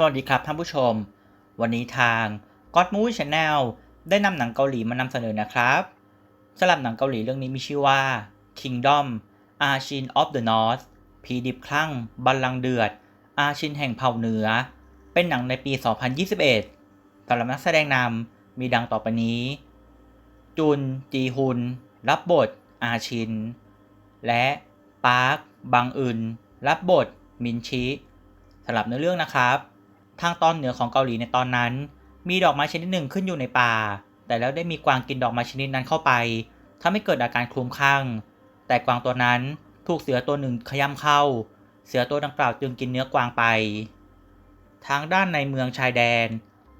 สวัสดีครับท่านผู้ชม วันนี้ทาง God Movie Channel ได้นำหนังเกาหลีมานำเสนอนะครับสำหรับหนังเกาหลีเรื่องนี้มีชื่อว่า Kingdom อาชิน of the North ผีดิบคลั่ง บัลลังเดือด อาชินแห่งเผ่าเหนือ เป็นหนังในปี 2021สำหรับนักแสดงนำมีดังต่อไปนี้ จุน จีฮุน รับบท อาชิน และปาร์ค บังอึน รับบท มินชิสำหรับเนื้อเรื่องนะครับ ทางตอนเหนือของเกาหลีในตอนนั้น มีดอกไม้ชนิดหนึ่งขึ้นอยู่ในป่า แต่แล้วได้มีกวางกินดอกไม้ชนิดนั้นเข้าไปทำให้เกิดอาการคลุ้มคลั่ง แต่กวางตัวนั้นถูกเสือตัวหนึ่งขย้ำเข้า เสือตัวดังกล่าวจึงกินเนื้อกวางไป ทางด้านในเมืองชายแดน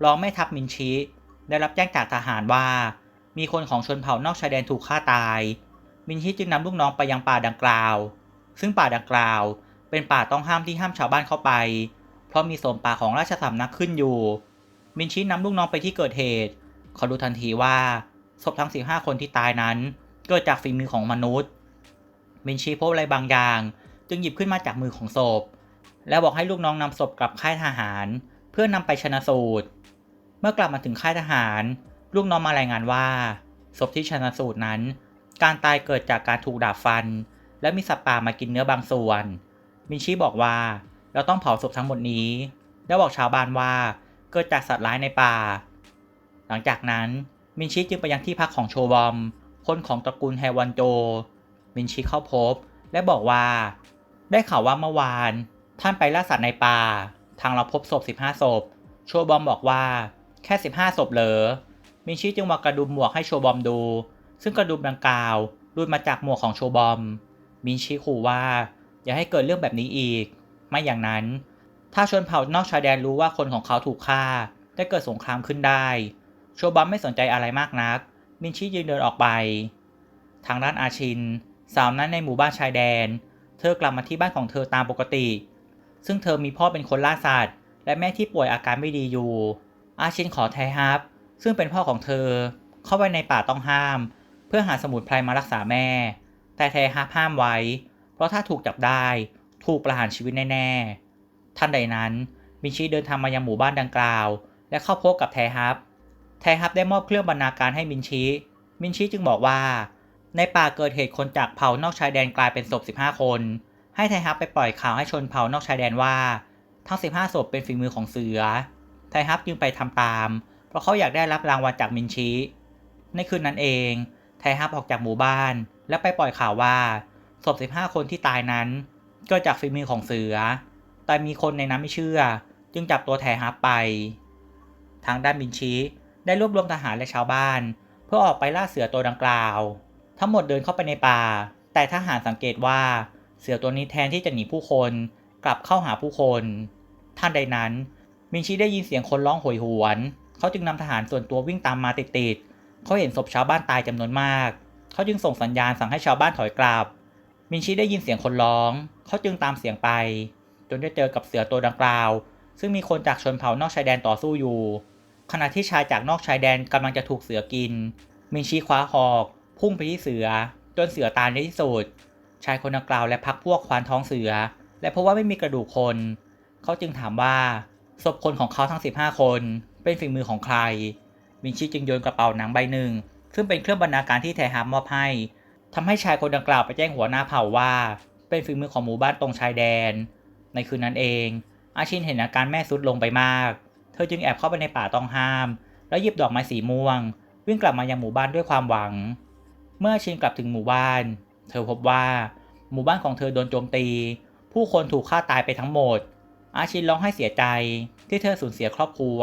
รองแม่ทัพมินชิ ได้รับแจ้งจากทหารว่า มีคนของชนเผ่านอกชายแดนถูกฆ่าตาย มินชิจึงนำลูกน้องไปยังป่าดังกล่าว ซึ่งป่าดังกล่าว เป็นป่าต้องห้ามที่ห้ามชาวบ้านเข้าไป เพราะมีโสมป่าของราชสำนักขึ้นอยู่ มินชินำลูกน้องไปที่เกิดเหตุ เขารู้ทันทีว่าศพทั้ง 15 คนที่ตายนั้น เกิดจากฝีมือของมนุษย์ มินชิพบอะไรบางอย่าง จึงหยิบขึ้นมาจากมือของศพ แล้วบอกให้ลูกน้องนำศพกลับค่ายทหาร เพื่อนำไปชนะสูตร เมื่อกลับมาถึงค่ายทหาร ลูกน้องมารายงานว่าศพที่ชนะสูตรนั้น การตายเกิดจากการถูกดาบฟัน และมีสัตว์ป่ามากินเนื้อบางส่วน มินชิบอกว่า เราต้องเผาศพทั้งหมดนี้ แล้บอกชาวบ้านว่าเกิดจากสัตว์ร้ายในป่า หลังจากนั้นมินชิจึงไปยังที่พักของโชบอม คนของตระกูลแฮวันโจ มินชิเข้าพบ และบอกว่า ได้ข่าวว่าเมื่อวาน ท่านไปล่าสัตว์ในป่า ทางเราพบศพ 15 ศพ โชบอมบอกว่า แค่ 15 ศพเหรอ มินชิจึงวางกระดุมหมวกให้โชบอมดู ซึ่งกระดุมดังกล่าวรุดมาจากหมวกของโชบอม มินชิขู่ว่า อย่าให้เกิดเรื่องแบบนี้อีก ไม่อย่างนั้น ถ้าชนเผ่านอกชายแดนรู้ว่าคนของเขาถูกฆ่า ได้เกิดสงครามขึ้นได้ โชบอมไม่สนใจอะไรมากนัก มินชิยืนเดินออกไป ทางด้านอาชิน สาวนั้นในหมู่บ้านชายแดน เธอกลับมาที่บ้านของเธอตามปกติ ซึ่งเธอมีพ่อเป็นคนล่าสัตว์ และแม่ที่ป่วยอาการไม่ดีอยู่ อาชินขอไทฮับ ซึ่งเป็นพ่อของเธอ เข้าไปในป่าต้องห้าม เพื่อหาสมุนไพรมารักษาแม่ แต่ไทฮับห้ามไว้ เพราะถ้าถูกจับได้ ถูกประหารชีวิตแน่ๆ ท่านใดนั้นมินชิเดินทางมายังหมู่บ้านดังกล่าว และเข้าพบกับแทฮับ แทฮับได้มอบเครื่องบรรณาการให้มินชิมินชิจึงบอกว่า ในป่าเกิดเหตุคนจากเผ่านอกชายแดนกลายเป็นศพ 15 คน ให้ไทฮับไปปล่อยข่าวให้ชนเผ่านอกชายแดนว่า ทั้ง 15 ศพเป็นฝีมือของเสือ ไทฮับจึงไปทำตาม เพราะเขาอยากได้รับรางวัลจากมินชิในคืนนั้นเอง ไทฮับออกจากหมู่บ้าน และไปปล่อยข่าวว่าศพ 15 คนที่ตายนั้น เกิดจากฝีมือของเสือ แต่มีคนในนั้นไม่เชื่อ จึงจับตัวแทฮับไป ทางด้านมินชิได้รวบรวมทหารและชาวบ้าน เพื่อออกไปล่าเสือตัวดังกล่าว ทั้งหมดเดินเข้าไปในป่า แต่ทหารสังเกตว่าเสือตัวนี้แทนที่จะหนีผู้คน กลับเข้าหาผู้คน ท่านใดนั้น มินชิได้ยินเสียงคนร้องโหยหวน เขาจึงนำทหารส่วนตัววิ่งตามมาติดๆเขาเห็นศพชาวบ้านตายจำนวนมาก เขาจึงส่งสัญญาณสั่งให้ชาวบ้านถอยกลับ มินชิได้ยินเสียงคนร้อง เขาจึงตามเสียงไป จนได้เจอกับเสือตัวดังกล่าว ซึ่งมีคนจากชนเผ่านอกชายแดนต่อสู้อยู่ ขณะที่ชายจากนอกชายแดนกำลังจะถูกเสือกิน มินชิคว้าหอก พุ่งไปที่เสือ จนเสือตายในที่สุด ชายคนดังกล่าวและพักพวกควานท้องเสือ และเพราะว่าไม่มีกระดูกคน เขาจึงถามว่าศพคนของเขาทั้ง 15 คน เป็นฝีมือของใคร มินชิจึงโยนกระเป๋าหนังใบหนึ่ง ซึ่งเป็นเครื่องบรรณาการที่แทฮามมอบให้ ทำให้ชายคนดังกล่าวไปแจ้งหัวหน้าเผ่าว่า เป็นฝีมือของหมู่บ้านตรงชายแดน ในคืนนั้นเอง อาชินเห็นอาการแม่สุดลงไปมาก เธอจึงแอบเข้าไปในป่าต้องห้าม แล้วหยิบดอกไม้สีม่วง วิ่งกลับมายังหมู่บ้านด้วยความหวัง เมื่อชินกลับถึงหมู่บ้าน เธอพบว่า หมู่บ้านของเธอโดนโจมตี ผู้คนถูกฆ่าตายไปทั้งหมด อาชินร้องไห้เสียใจที่เธอสูญเสียครอบครัว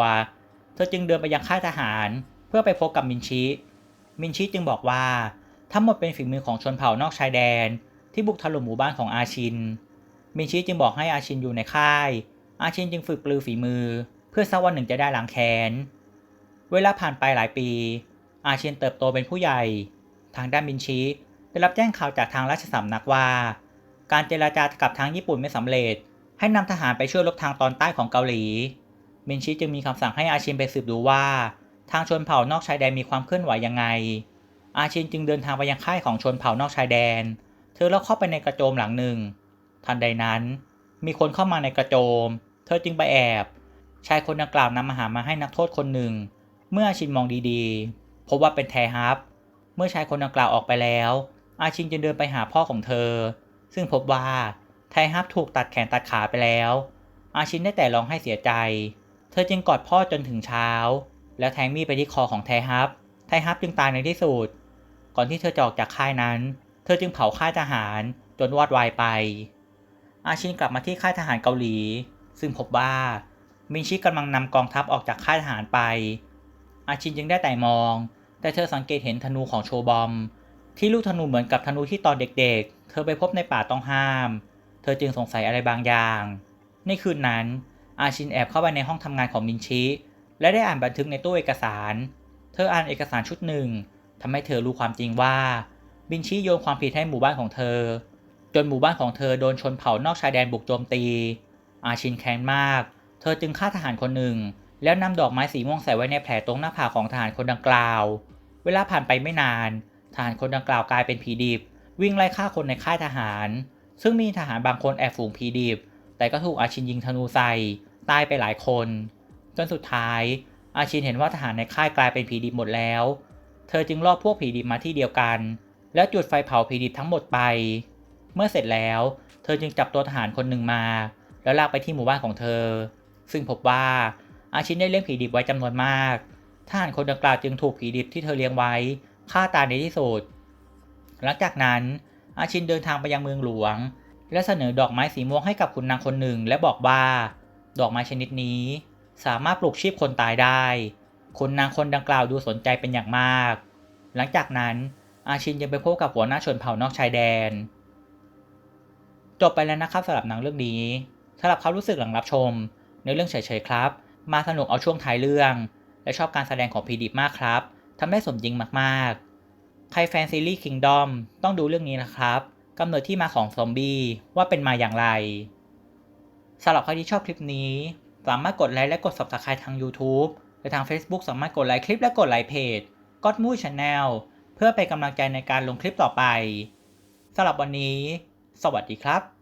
เธอจึงเดินไปยังค่ายทหาร เพื่อไปพบกับมินชิ มินชิจึงบอกว่า ทั้งหมดเป็นฝีมือของชนเผ่านอกชายแดน ที่บุกถล่มหมู่บ้านของอาชิน มินชิจึงบอกให้อาชินอยู่ในค่าย อาชินจึงฝึกปลือฝีมือ เพื่อสักวันหนึ่งจะได้ล้างแค้น เวลาผ่านไปหลายปี อาชินเติบโตเป็นผู้ใหญ่ ทางด้านมินชิได้รับแจ้งข่าวจากทางราชสำนักว่า การเจราจากับทางญี่ปุ่นไม่สำเร็จ ให้นำทหารไปช่วยรบทางตอนใต้ของเกาหลี มินชิจึงมีคำสั่งให้อาชินไปสืบดูว่า ทางชนเผ่านอกชายแดนมีความเคลื่อนไหวยังไง อาชินจึงเดินทางไปยังค่ายของชนเผ่านอกชายแดน เธอแล้วเข้าไปในกระโจมหลังหนึ่ง ทันใดนั้น มีคนเข้ามาในกระโจม เธอจึงไปแอบ ชายคนดังกล่าวนำอาหารมาให้นักโทษคนหนึ่ง เมื่ออาชินมองดีๆ พบว่าเป็นแทฮับ เมื่อชายคนดังกล่าวออกไปแล้ว อาชินจึงเดินไปหาพ่อของเธอ ซึ่งพบว่าไทฮับถูกตัดแขนตัดขาไปแล้ว อาชินได้แต่ร้องให้เสียใจ เธอจึงกอดพ่อจนถึงเช้า แล้วแทงมีดไปที่คอของไทฮับ ไทฮับจึงตายในที่สุด ก่อนที่เธอจะออกจากค่ายนั้น เธอจึงเผาค่ายทหารจนวอดวายไป อาชินกลับมาที่ค่ายทหารเกาหลี ซึ่งพบว่ามินชิกำลังนำกองทัพออกจากค่ายทหารไป อาชินจึงได้แต่มอง แต่เธอสังเกตเห็นธนูของโชบอม ที่ลูกธนูเหมือนกับธนูที่ตอนเด็กๆ เธอไปพบในป่าต้องห้าม เธอจึงสงสัยอะไรบางอย่าง ในคืนนั้น อาชินแอบเข้าไปในห้องทำงานของมินชิ และได้อ่านบันทึกในตู้เอกสาร เธออ่านเอกสารชุดหนึ่ง ทำให้เธอรู้ความจริงว่า บินชิโยนความผิดให้หมู่บ้านของเธอ จนหมู่บ้านของเธอโดนชนเผ่านอกชายแดนบุกโจมตี อาชินแค้นมาก เธอจึงฆ่าทหารคนหนึ่ง แล้วนำดอกไม้สีม่วงใส่ไว้ในแผลตรงหน้าผากของทหารคนดังกล่าว เวลาผ่านไปไม่นาน ทหารคนดังกล่าวกลายเป็นผีดิบ วิ่งไล่ฆ่าคนในค่ายทหาร ซึ่งมีทหารบางคนแอบฝูงผีดิบ แต่ก็ถูกอาชินยิงธนูใส่ตายไปหลายคน จนสุดท้ายอาชินเห็นว่าทหารในค่ายกลายเป็นผีดิบหมดแล้ว เธอจึงล่อพวกผีดิบมาที่เดียวกัน แล้วจุดไฟเผาผีดิบทั้งหมดไป เมื่อเสร็จแล้ว เธอจึงจับตัวทหารคนหนึ่งมา แล้วลากไปที่หมู่บ้านของเธอ ซึ่งพบว่าอาชินได้เลี้ยงผีดิบไว้จำนวนมาก ทหารคนดังกล่าวจึงถูกผีดิบที่เธอเลี้ยงไว้ฆ่าตายในที่สุด หลังจากนั้น อาชินเดินทางไปยังเมืองหลวง และเสนอดอกไม้สีม่วงให้กับคุณนางคนหนึ่ง และบอกว่า ดอกไม้ชนิดนี้ สามารถปลุกชีพคนตายได้ คุณนางคนดังกล่าวดูสนใจเป็นอย่างมาก หลังจากนั้นอาชินยังไปพบกับหัวหน้าชนเผ่านอกชายแดน จบไปแล้วนะครับสำหรับหนังเรื่องนี้สำหรับเขารู้สึกหลังรับชม ในเรื่องเฉยๆครับ มาสนุกเอาช่วงท้ายเรื่อง และชอบการแสดงของพีดิบมากครับทำได้สมจริงมากๆ ใครแฟนซีรีส์ Kingdom ต้องดูเรื่องนี้นะครับกำเนิดที่มาของซอมบี้ว่าเป็นมาอย่างไรสำหรับใครที่ชอบคลิปนี้ สามารถกดไลค์และกด Subscribe ทาง YouTube และทาง Facebook สามารถกดไลค์คลิปและกดไลค์เพจ God m o o Channel เพื่อเป็นกำลังใจในการลงคลิปต่อไปสำหรับวันนี้ สวัสดีครับ